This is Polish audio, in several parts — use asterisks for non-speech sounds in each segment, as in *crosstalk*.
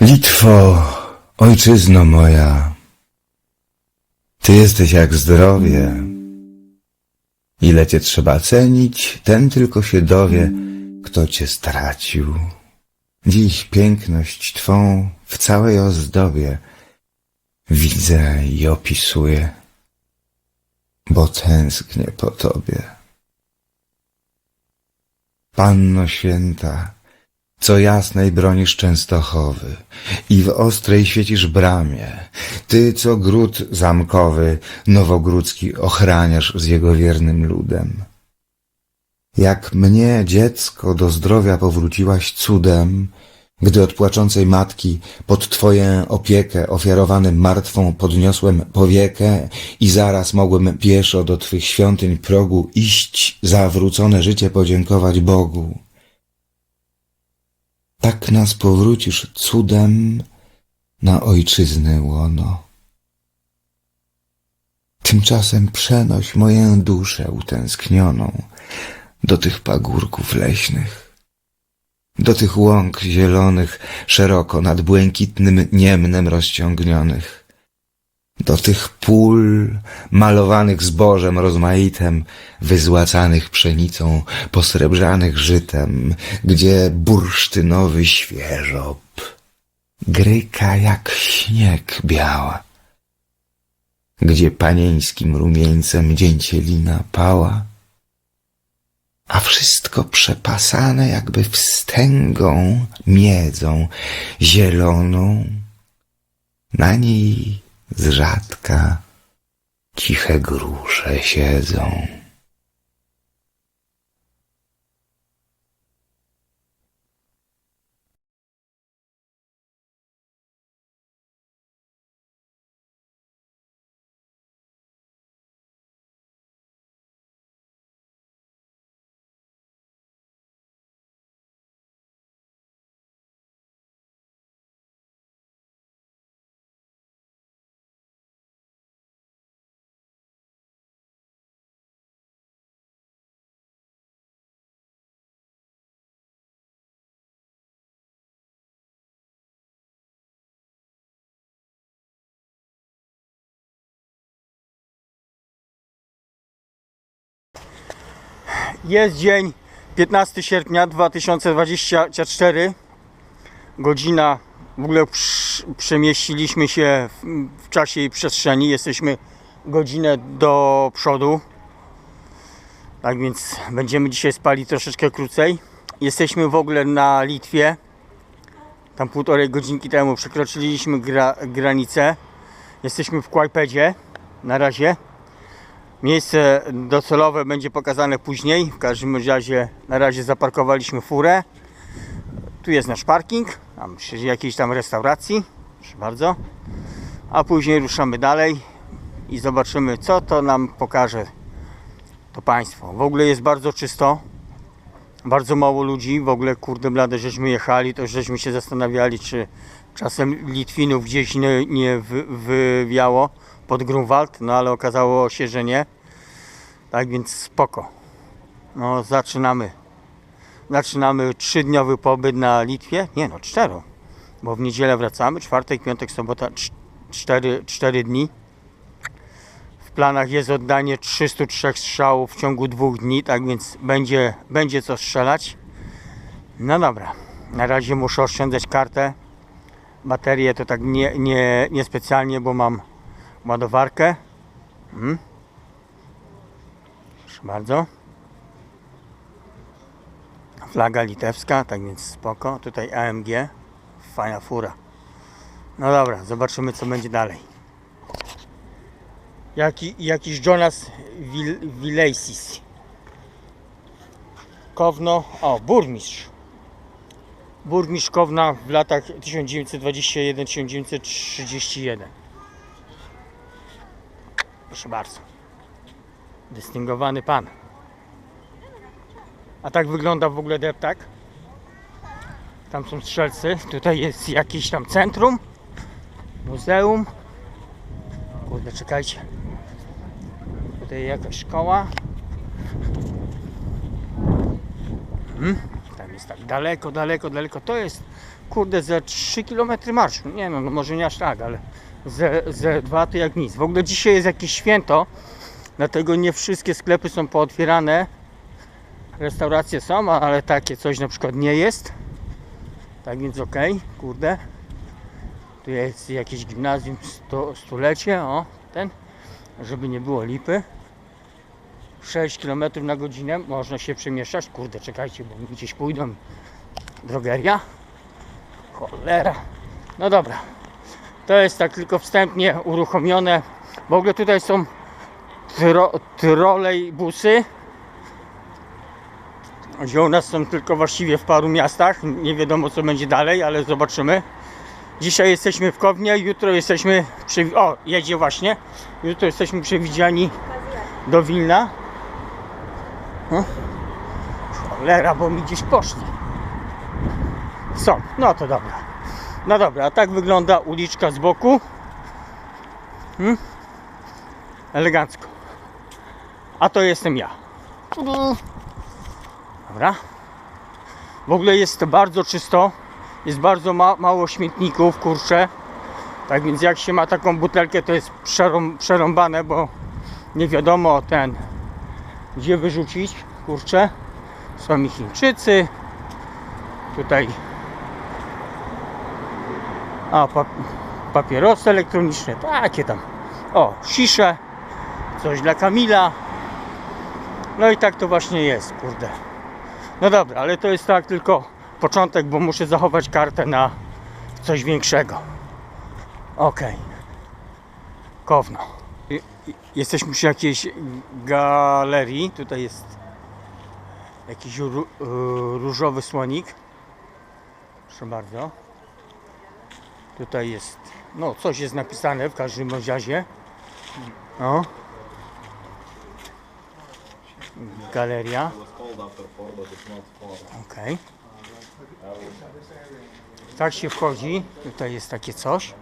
Litwo, ojczyzno moja, ty jesteś jak zdrowie. Ile cię trzeba cenić, ten tylko się dowie, kto cię stracił. Dziś piękność twą w całej ozdobie widzę i opisuję, bo tęsknię po tobie. Panno święta, co jasnej bronisz Częstochowy i w ostrej świecisz bramie, ty, co gród zamkowy nowogródzki ochraniasz z jego wiernym ludem. Jak mnie, dziecko, do zdrowia powróciłaś cudem, gdy od płaczącej matki pod Twoję opiekę ofiarowanym martwą podniosłem powiekę i zaraz mogłem pieszo do Twych świątyń progu iść za wrócone życie podziękować Bogu. Tak nas powrócisz cudem na ojczyznę łono. Tymczasem przenoś moję duszę utęsknioną do tych pagórków leśnych, do tych łąk zielonych, szeroko nad błękitnym niemnem rozciągnionych, do tych pól malowanych zbożem rozmaitem, wyzłacanych pszenicą, posrebrzanych żytem, gdzie bursztynowy świeżop gryka jak śnieg biała, gdzie panieńskim rumieńcem dzięcielina pała, a wszystko przepasane jakby wstęgą miedzą zieloną, na niej z rzadka ciche grusze siedzą. Jest dzień 15 sierpnia 2024. Godzina, w ogóle przemieściliśmy się w, w czasie i przestrzeni. Jesteśmy godzinę do przodu. Tak więc będziemy dzisiaj spali troszeczkę krócej. Jesteśmy w ogóle na Litwie. Tam półtorej godzinki temu przekroczyliśmy gra, granicę. Jesteśmy w Kłajpedzie na razie. Miejsce docelowe będzie pokazane później. W każdym razie na razie zaparkowaliśmy furę. Tu jest nasz parking, tam przy jakiejś tam restauracji. Proszę bardzo. A później ruszamy dalej i zobaczymy co to nam pokaże to państwo. W ogóle jest bardzo czysto. Bardzo mało ludzi. W ogóle kurde blade żeśmy jechali, to żeśmy się zastanawiali czy czasem Litwinów gdzieś nie, nie wy, wywiało pod Grunwald, no ale okazało się, że nie. Tak więc spoko. No zaczynamy. Zaczynamy trzydniowy pobyt na Litwie. Nie no, cztero. Bo w niedzielę wracamy, czwartek, piątek, sobota, cz- cztery, cztery dni. W planach jest oddanie 303 strzałów w ciągu dwóch dni, tak więc będzie, będzie co strzelać. No dobra, na razie muszę oszczędzać kartę. Baterię to tak nie, nie, niespecjalnie, bo mam ładowarkę. Mhm. Proszę bardzo. Flaga litewska, tak więc spoko. Tutaj AMG. Fajna fura. No dobra, zobaczymy co będzie dalej. Jaki, jakiś Jonas Vil. Kowno, o, burmistrz. Burmistrz Kowna w latach 1921-1931. Proszę bardzo. Dystyngowany pan. A tak wygląda w ogóle deptak. Tam są strzelcy. Tutaj jest jakieś tam centrum. Muzeum. Kurde, czekajcie. Tutaj jakaś szkoła. Mhm. Tam jest tak daleko, daleko, daleko. To jest, kurde, ze 3 km marszu. Nie no, no może nie aż tak, ale ze, ze 2 to jak nic. W ogóle dzisiaj jest jakieś święto, dlatego nie wszystkie sklepy są pootwierane. Restauracje są, ale takie coś na przykład nie jest. Tak więc okej, kurde. Tu jest jakieś gimnazjum sto, stulecie, o, ten, żeby nie było lipy. 6 km na godzinę można się przemieszczać. Kurde, czekajcie, bo gdzieś pójdą. Drogeria. Cholera. No dobra. To jest tak tylko wstępnie uruchomione. W ogóle tutaj są tro, trolejbusy. Gdzie u nas są tylko właściwie w paru miastach. Nie wiadomo co będzie dalej, ale zobaczymy. Dzisiaj jesteśmy w Kownie, jutro jesteśmy. Przy... O, jedzie właśnie. Jutro jesteśmy przewidziani do Wilna. Cholera, bo mi gdzieś poszli. Są, no to dobra. No dobra, a tak wygląda uliczka z boku. Hmm? Elegancko. A to jestem ja. Dobra. W ogóle jest bardzo czysto. Jest bardzo ma mało śmietników, kurczę. Tak więc jak się ma taką butelkę, to jest przerą przerąbane, bo nie wiadomo ten gdzie wyrzucić, kurczę. Są i Chińczycy. Tutaj a pa papierosy elektroniczne, takie tam. O, cisze, coś dla Kamila. No i tak to właśnie jest, kurde. No dobra, ale to jest tak tylko początek, bo muszę zachować kartę na coś większego. Okej. Kowno. Jesteśmy przy jakiejś galerii. Tutaj jest jakiś ró- różowy słonik. Proszę bardzo. Tutaj jest, no coś jest napisane w każdym razie. No. Galeria. Okej. Tak się wchodzi. Tutaj jest takie coś.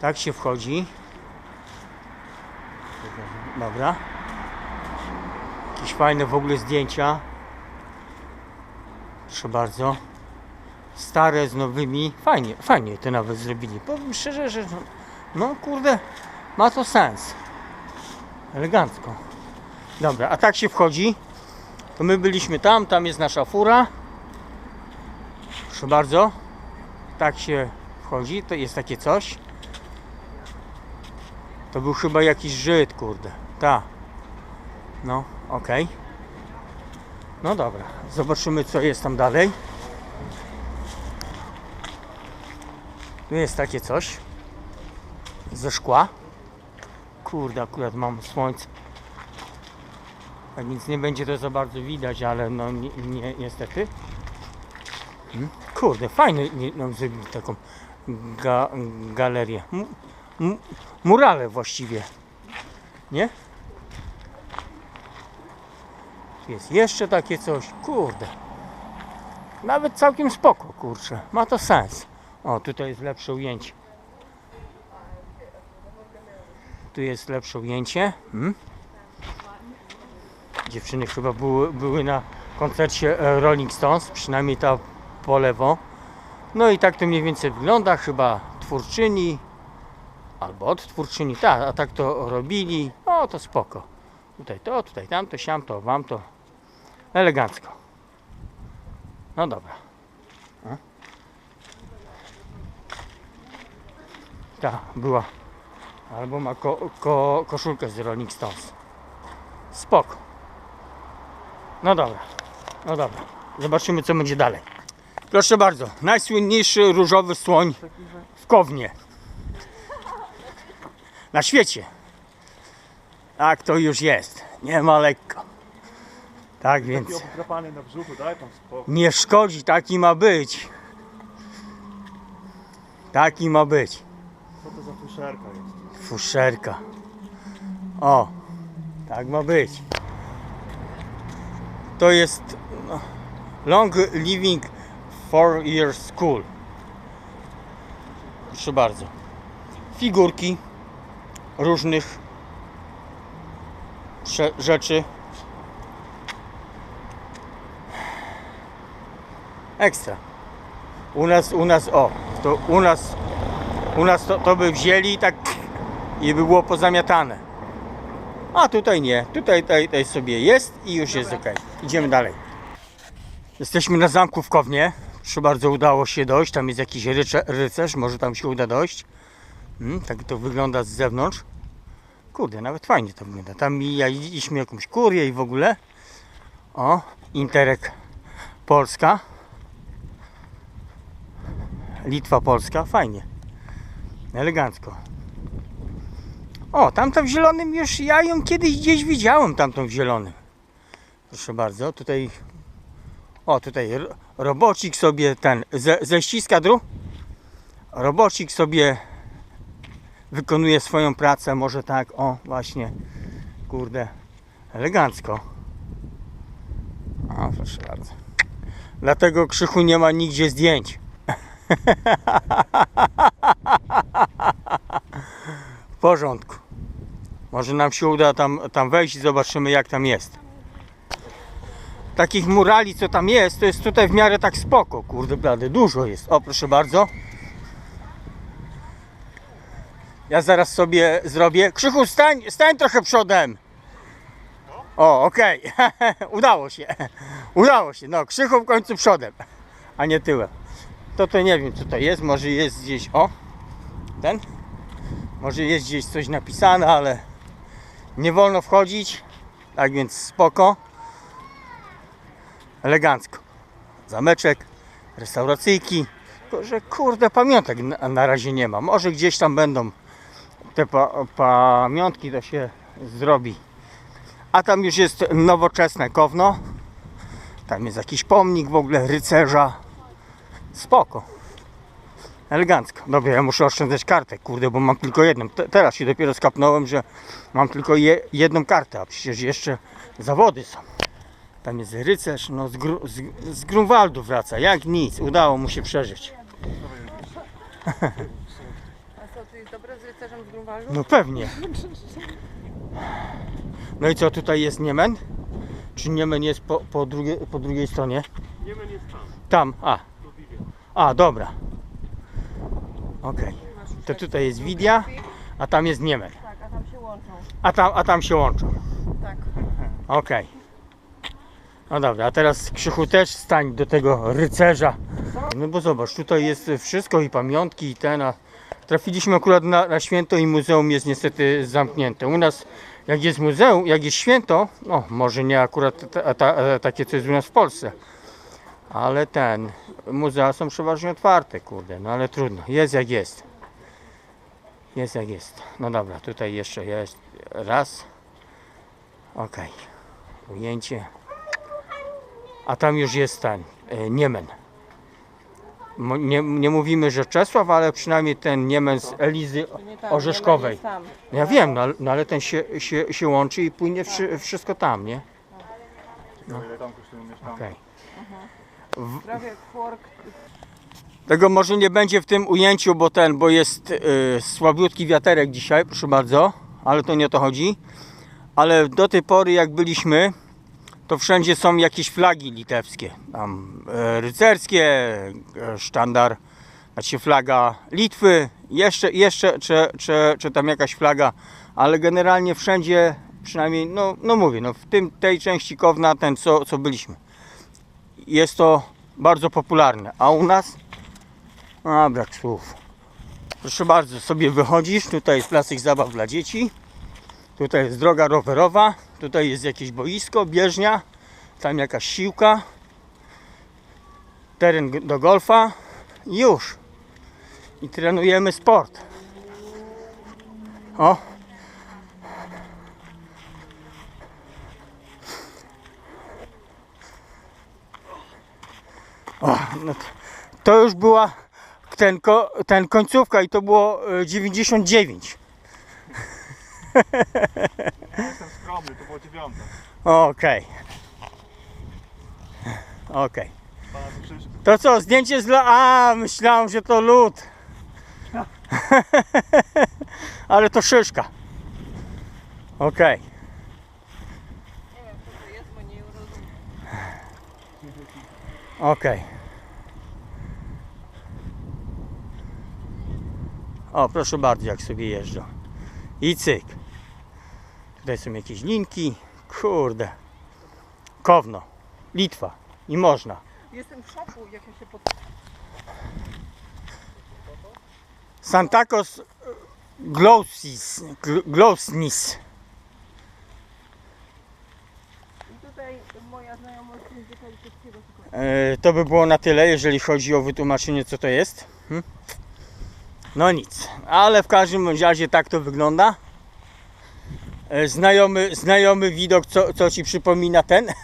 Tak się wchodzi. Dobra. Jakieś fajne w ogóle zdjęcia. Proszę bardzo. Stare z nowymi. Fajnie, fajnie to nawet zrobili. Powiem szczerze, że no, no kurde, ma to sens. Elegancko. Dobra, a tak się wchodzi. To my byliśmy tam, tam jest nasza fura. Proszę bardzo. Tak się wchodzi, to jest takie coś. To był chyba jakiś Żyd, kurde. Ta. No, okej. No dobra, zobaczymy co jest tam dalej. Tu jest takie coś. Ze szkła. Kurde, akurat mam słońce. Więc nie będzie to za bardzo widać, ale no ni nie, niestety. Hmm? Kurde, fajny nam zrobili taką ga galerię. M murale właściwie. Nie? Jest jeszcze takie coś. Kurde. Nawet całkiem spoko, kurczę. Ma to sens. O, tutaj jest lepsze ujęcie. Tu jest lepsze ujęcie. Hmm? Dziewczyny chyba były, były na koncercie e, Rolling Stones, przynajmniej ta po lewo. No i tak to mniej więcej wygląda, chyba twórczyni albo od twórczyni, tak, a tak to robili. O, to spoko. Tutaj to, tutaj tamto, siam to, wam to. Elegancko. No dobra. Ta była. Albo ma ko, ko, koszulkę z Rolling Stones. Spoko. No dobra. No dobra. Zobaczymy co będzie dalej. Proszę bardzo. Najsłynniejszy różowy słoń w Kownie. Na świecie. Tak to już jest. Nie ma lekko. Tak więc nie szkodzi, taki ma być. Taki ma być. Co to za fuszerka jest? Fuszerka. O, tak ma być. To jest no, Long Living Four Year School. Proszę bardzo. Figurki różnych rzeczy. Ekstra. U nas, u nas, o, to u nas, u nas to, to by wzięli i tak i by było pozamiatane. A tutaj nie, tutaj, tutaj, tutaj sobie jest i już jest ok. Idziemy dalej. Jesteśmy na zamku w Kownie. Proszę bardzo, udało się dojść. Tam jest jakiś rycze, rycerz, może tam się uda dojść. Mm, tak to wygląda z zewnątrz. Kurde, nawet fajnie to wygląda. Tam mieliśmy jakąś kurię i w ogóle. O, Interek Polska. Litwa Polska, fajnie. Elegancko. O, tamto w zielonym już ja ją kiedyś gdzieś widziałem, tamtą w zielonym. Proszę bardzo, tutaj. O, tutaj ro- robocik sobie ten. Ze, ze ściska dru? Robocik sobie wykonuje swoją pracę, może tak, o, właśnie. Kurde, elegancko. O, proszę bardzo. Dlatego Krzychu nie ma nigdzie zdjęć. W porządku. Może nam się uda tam, tam wejść i zobaczymy jak tam jest. Takich murali co tam jest, to jest tutaj w miarę tak spoko, kurde blady, dużo jest. O proszę bardzo. Ja zaraz sobie zrobię. Krzychu, stań, stań trochę przodem. O, okej. *laughs* Udało się. Udało się. No, Krzychu w końcu przodem, a nie tyłem. To to nie wiem co to jest. Może jest gdzieś. O, ten. Może jest gdzieś coś napisane, ale nie wolno wchodzić. Tak więc spoko. Elegancko. Zameczek, restauracyjki. Tylko, że kurde pamiątek na, na razie nie ma. Może gdzieś tam będą te pa, pamiątki, to się zrobi. A tam już jest nowoczesne kowno. Tam jest jakiś pomnik w ogóle rycerza. Spoko. Elegancko. Dobra, ja muszę oszczędzać kartę, kurde, bo mam tylko jedną. Te, teraz się dopiero skapnąłem, że mam tylko je, jedną kartę, a przecież jeszcze zawody są. Tam jest rycerz, no z, Gru, z, z Grunwaldu wraca, jak nic, udało mu się przeżyć. A co, tu jest dobre z rycerzem z Grunwaldu? No pewnie. No i co, tutaj jest Niemen? Czy Niemen jest po, po, drugie, po drugiej stronie? Nie wiem, jest tam. Tam, a. a, dobra. Okej. To tutaj jest Widia, a tam jest Niemen. Tak, a tam się łączą. A tam, a tam się łączą. Tak. Okej. No dobra, a teraz Krzychu też stań do tego rycerza. No bo zobacz, tutaj jest wszystko i pamiątki i ten, a trafiliśmy akurat na, na święto i muzeum jest niestety zamknięte. U nas jak jest muzeum, jak jest święto, no może nie akurat ta, ta, takie co jest u nas w Polsce, ale ten, muzea są przeważnie otwarte, kurde, no ale trudno, jest jak jest. Jest jak jest. No dobra, tutaj jeszcze jest raz. Okej. Ujęcie. A tam już jest ten e, Niemen. Nie, nie mówimy, że Czesław, ale przynajmniej ten Niemen z Elizy Orzeszkowej. No ja wiem, no, ale- no ale ten się, się, się łączy i płynie wszy, wszystko tam, nie? Ciekawe, ile tam kosztują mieszkania. Prawie. Tego może nie będzie w tym ujęciu, bo ten, bo jest y, słabiutki wiaterek dzisiaj, proszę bardzo, ale to nie o to chodzi. Ale do tej pory jak byliśmy, to wszędzie są jakieś flagi litewskie. Tam e, rycerskie, e, sztandar, znaczy flaga Litwy, jeszcze, jeszcze czy, czy, czy tam jakaś flaga, ale generalnie wszędzie, przynajmniej, no, no mówię, no w tym, tej części Kowna, ten co, co byliśmy. Jest to bardzo popularne, a u nas a, brak słów. Proszę bardzo, sobie wychodzisz. Tutaj jest placyk zabaw dla dzieci. Tutaj jest droga rowerowa. Tutaj jest jakieś boisko, bieżnia. Tam jakaś siłka. Teren do golfa. Już. I trenujemy sport. O. O, no to, to już była ten, ten końcówka i to było e, 99. Jestem skromny, to było dziewiąte. Okej. Okej. Pana to co, zdjęcie z la... A, myślałem, że to lód. *laughs* Ale to szyszka. Okej. Nie wiem, co to jest, bo nie rozumiem. Okej. O, proszę bardzo, jak sobie jeżdżą. I cyk. Tutaj są jakieś linki. Kurde. Kowno. Litwa. I można. Jestem w szoku, jak ja się pod... Santakos Glowsis. Gl- Glowsnis. I tutaj moja znajomość języka litewskiego tylko... E, to by było na tyle, jeżeli chodzi o wytłumaczenie, co to jest. Hm? No nic, ale w każdym razie tak to wygląda. E, Znajomy, znajomy widok, co, co ci przypomina ten. *laughs*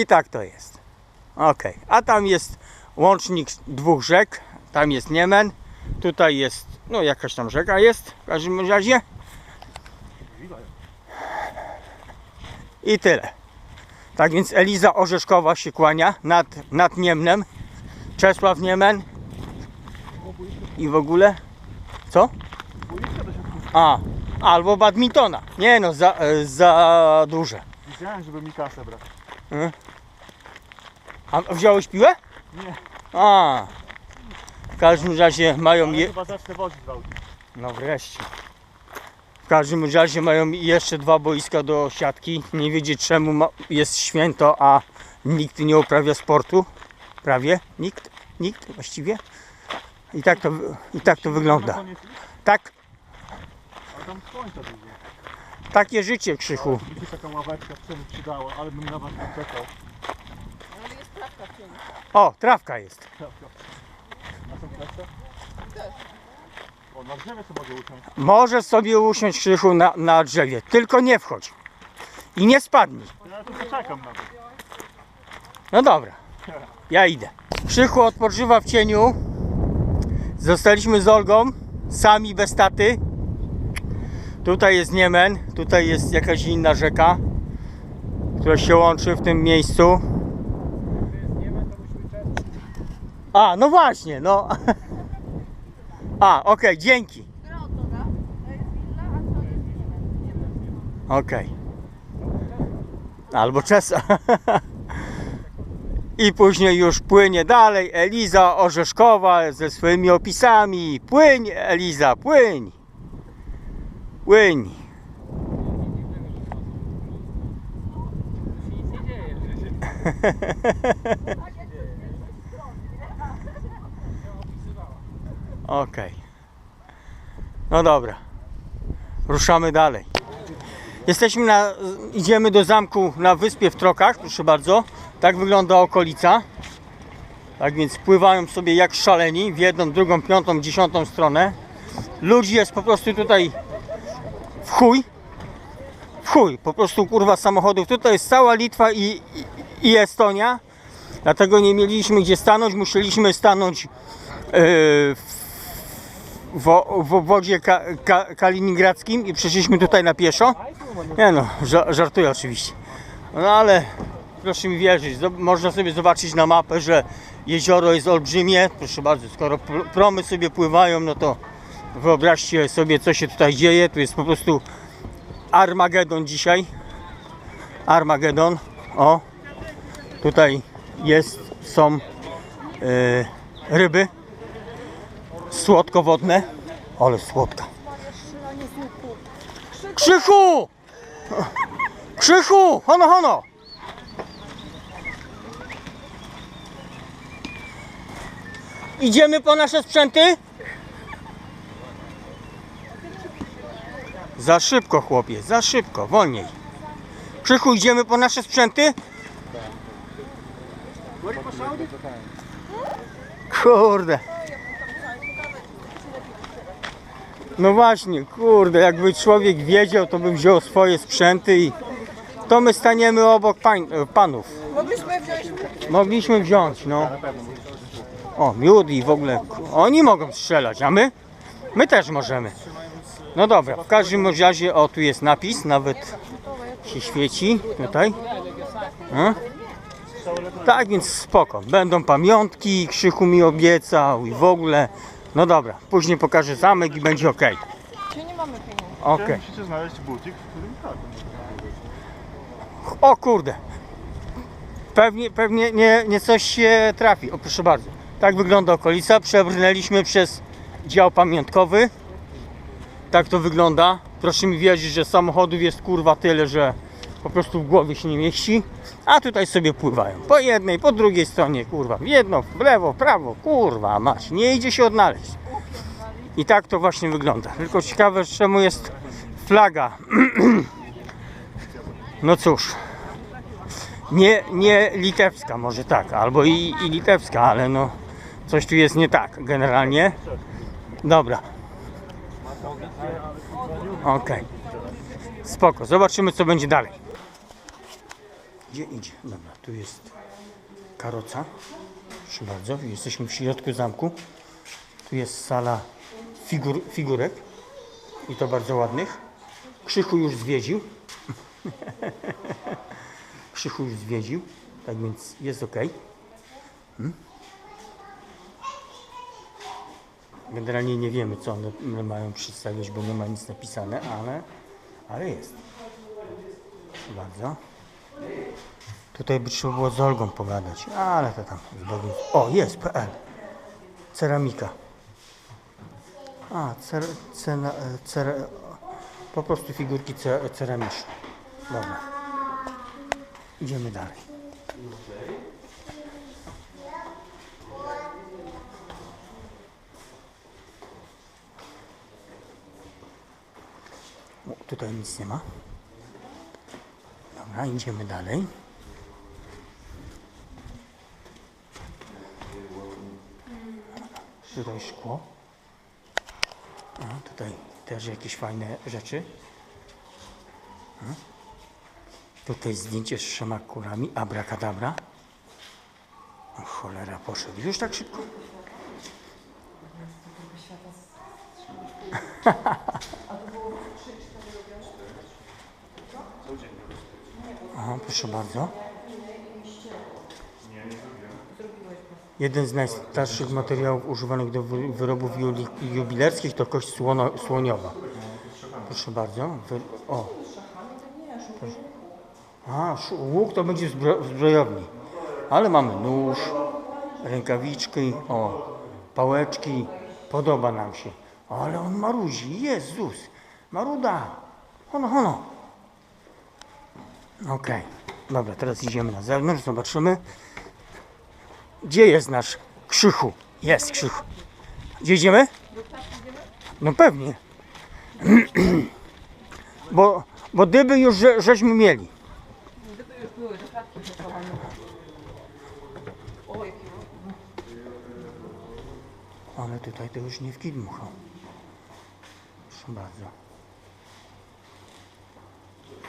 I tak to jest. Ok, a tam jest łącznik dwóch rzek. Tam jest Niemen, tutaj jest, no jakaś tam rzeka jest w każdym razie. I tyle. Tak więc Eliza Orzeszkowa się kłania nad, nad Niemnem. Czesław Niemen. I w ogóle. Co? A, albo badmintona. Nie no, za, e, za duże. Widziałem, żeby mi kasę brać. A wziąłeś piłę? Nie. A. W każdym razie mają je... chyba zacznę wozić w aucie. No wreszcie. W każdym razie mają jeszcze dwa boiska do siatki. Nie wiedzieć czemu ma, jest święto, a nikt nie uprawia sportu. Prawie nikt. Nikt właściwie. I tak to, i tak to wygląda. Tak, ale tam słońca dużo. takie życie Krzychu. Mi się taka ławeczka w czym przydała, ale bym na was poczekał. Ale jest trawka w cieniu. O, trawka jest. A są kwestie? O, na drzewie mogę usiąść. Możesz sobie usiąść Krzychu na, na drzewie. Tylko nie wchodź. I nie spadnij. Ja tu poczekam nawet. No dobra, ja idę. Krzychu odpoczywa w cieniu. Zostaliśmy z Olgą, sami bez taty. Tutaj jest Niemen, tutaj jest jakaś inna rzeka, która się łączy w tym miejscu. A, no właśnie, no. *laughs* A, okej, dzięki. Która odnoga? To jest willa, a to jest nie wiem. Okej. Albo Czesa. I później już płynie dalej Eliza Orzeszkowa ze swoimi opisami. Płyń Eliza, płyń. Płyń. *laughs* Okej. No dobra. Ruszamy dalej. Jesteśmy na, idziemy do zamku na wyspie w Trokach, proszę bardzo. Tak wygląda okolica. Tak więc pływają sobie jak szaleni w jedną, drugą, piątą, dziesiątą stronę. Ludzi jest po prostu tutaj w chuj. W chuj, po prostu kurwa samochodów. Tutaj jest cała Litwa i, i, i Estonia. Dlatego nie mieliśmy gdzie stanąć, musieliśmy stanąć yy, w, w obwodzie ka, ka, kaliningradzkim i przeszliśmy tutaj na pieszo. Nie no, ża- żartuję oczywiście. No ale proszę mi wierzyć, można sobie zobaczyć na mapę, że jezioro jest olbrzymie. Proszę bardzo, skoro pr- promy sobie pływają, no to wyobraźcie sobie co się tutaj dzieje. Tu jest po prostu Armagedon dzisiaj. Armagedon. O, tutaj jest, są e, ryby słodkowodne. Ale słodka. Krzychu! Krzychu! Hono, hono! Idziemy po nasze sprzęty? Za szybko, chłopie, za szybko, wolniej. Krzychu, idziemy po nasze sprzęty? Kurde. No właśnie, kurde, jakby człowiek wiedział, to by wziął swoje sprzęty i to my staniemy obok pań, panów. Mogliśmy wziąć Mogliśmy wziąć, no. O, miód i w ogóle. Oni mogą strzelać, a my? My też możemy. No dobra, w każdym razie, o tu jest napis, nawet się świeci tutaj. E? Tak więc spoko, będą pamiątki, Krzychu mi obiecał i w ogóle. No dobra, później pokażę zamek i będzie ok. Czy nie mamy pieniędzy? Ok. Musicie znaleźć butik, w którym tak. O kurde. Pewnie, pewnie nie, nie coś się trafi. O proszę bardzo. Tak wygląda okolica. Przebrnęliśmy przez dział pamiątkowy. Tak to wygląda. Proszę mi wierzyć, że samochodów jest kurwa tyle, że po prostu w głowie się nie mieści. A tutaj sobie pływają. Po jednej, po drugiej stronie, kurwa. W jedno, w lewo, w prawo, kurwa, mać. Nie idzie się odnaleźć. I tak to właśnie wygląda. Tylko ciekawe, czemu jest flaga. *clears throat* No cóż. Nie, nie litewska, może tak, albo i, i litewska, ale no coś tu jest nie tak generalnie. Dobra. Okej. Spoko, zobaczymy co będzie dalej. Gdzie idzie? Dobra, tu jest karoca. Proszę bardzo, jesteśmy w środku zamku. Tu jest sala figur, figurek i to bardzo ładnych. Krzychu już zwiedził. *laughs* Krzychu już zwiedził, tak więc jest ok. Generalnie nie wiemy, co one mają przedstawić, bo nie ma nic napisane, ale, ale jest. Proszę bardzo. Tutaj by trzeba było z Olgą pogadać, ale to tam. O, jest PL. Ceramika. A, cer, cena, cer, po prostu figurki ce, ceramiczne. Dobra. Idziemy dalej. Tutaj nic nie ma. Dobra, idziemy dalej. Tutaj szkło. A, tutaj też jakieś fajne rzeczy. A. Tutaj zdjęcie z trzema kurami. Abracadabra. O cholera, poszedł. Już tak szybko? *laughs* Aha, proszę bardzo. Jeden z najstarszych materiałów używanych do wy- wyrobów jubilerskich to kość słono, słoniowa. Proszę bardzo. O. A, łuk to będzie w zbro, w zbrojowni. Ale mamy nóż, rękawiczki, o, pałeczki. Podoba nam się. Ale on maruzi. Jezus. Maruda. Hono, hono. Okej. Dobra, teraz idziemy na zewnątrz, zobaczymy. Gdzie jest nasz Krzychu? Jest Krzychu. Gdzie idziemy? No pewnie. Bo, bo dyby już że, żeśmy mieli. Ale tutaj to już nie w kidmuchał. Proszę bardzo.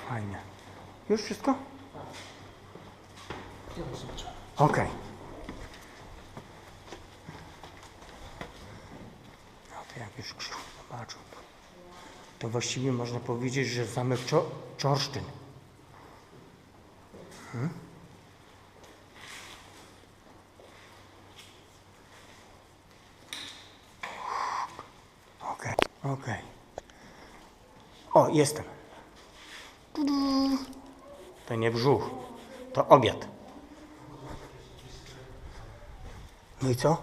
Fajne. Już wszystko? Okej. No to jak już Krzychu zobaczył, to, właściwie można powiedzieć, że zamek Czo- Czorsztyn. Okej, okej. O, jestem. To nie brzuch, to obiad. No i co?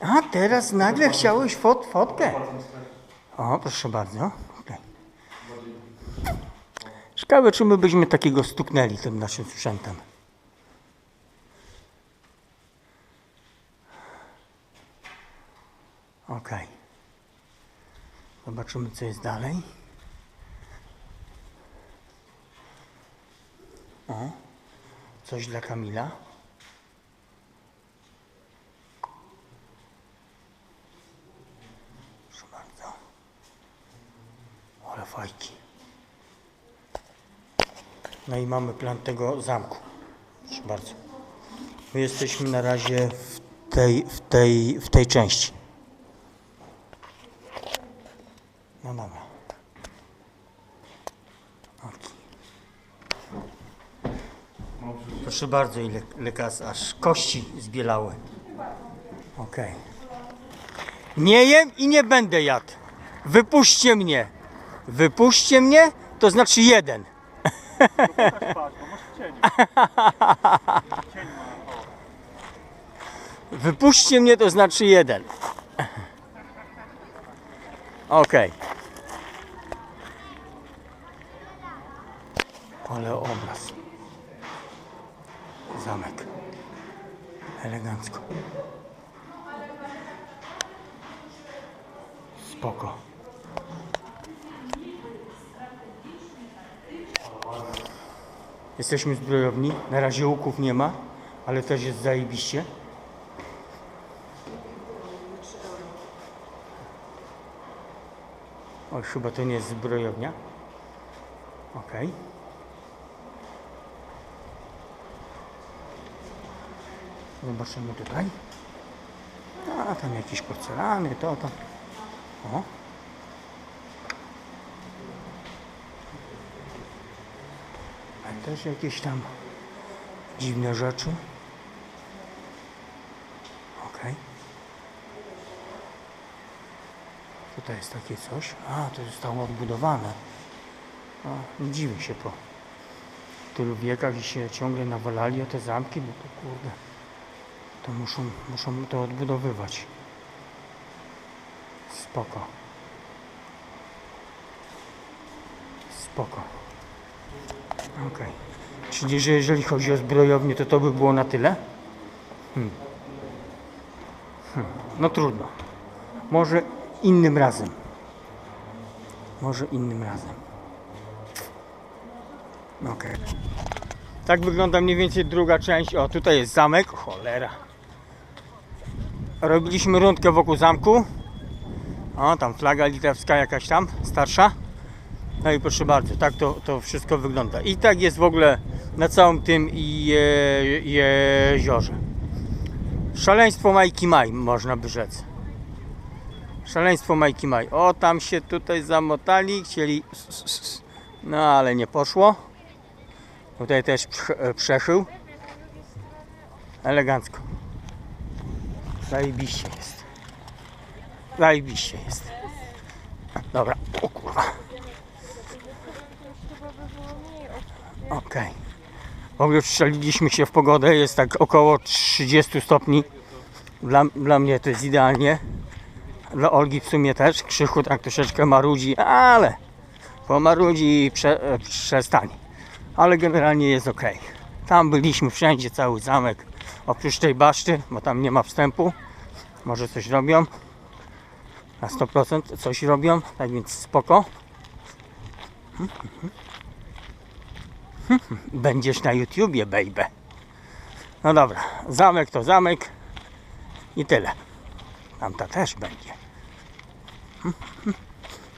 A teraz nagle chciałeś fot, fotkę. O, proszę bardzo. Ciekawe, czy my byśmy takiego stuknęli tym naszym sprzętem. Okej. Zobaczymy, co jest dalej. O, coś dla Kamila. Proszę bardzo. Ale fajki. No i mamy plan tego zamku. Proszę bardzo. My jesteśmy na razie w tej, w tej, w tej części. No dobra. Okej. Proszę bardzo, ile lekarstw, aż kości zbielały. Okej. Nie jem i nie będę jadł. Wypuśćcie mnie. Wypuśćcie mnie, to znaczy jeden. *laughs* Wypuśćcie mnie, to znaczy jeden. Okej. Ale obraz. Zamek. Elegancko. Spoko. Jesteśmy zbrojowni. Na razie łuków nie ma, ale też jest zajebiście. O, chyba to nie jest zbrojownia. Okej. Zobaczymy tutaj. A, tam jakieś porcelany, to, to. O. też jakieś tam dziwne rzeczy. Okej. Tutaj jest takie coś. A, to zostało odbudowane. A, nie dziwię się po tylu wiekach i się ciągle nawalali o te zamki, no to kurde. To muszą, muszą to odbudowywać. Spoko. Spoko. Okej. Czyli, że jeżeli chodzi o zbrojownię, to to by było na tyle? Hmm. Hmm. No trudno. Może innym razem. Może innym razem. Okej. Tak wygląda mniej więcej druga część. O, tutaj jest zamek. Cholera. Robiliśmy rundkę wokół zamku. O, tam flaga litewska jakaś tam, starsza. No i proszę bardzo, tak to, to wszystko wygląda. I tak jest w ogóle na całym tym je, jeziorze. Szaleństwo Majki Maj, można by rzec. Szaleństwo Majki Maj. O, tam się tutaj zamotali, chcieli... No, ale nie poszło. Tutaj też prze- przeszył. Elegancko. Zajebiście jest. Zajebiście jest. Dobra, o kurwa. Okej. W ogóle wstrzeliliśmy się w pogodę, jest tak około 30 stopni. Dla, dla mnie to jest idealnie. Dla Olgi w sumie też. Krzychu tak troszeczkę marudzi, ale pomarudzi i prze, e, przestanie. Ale generalnie jest ok. Tam byliśmy wszędzie, cały zamek. Oprócz tej baszty, bo tam nie ma wstępu. Może coś robią. Na 100% coś robią, tak więc spoko. *laughs* Będziesz na YouTubie, baby. No dobra, zamek to zamek i tyle. Tamta też będzie. *laughs*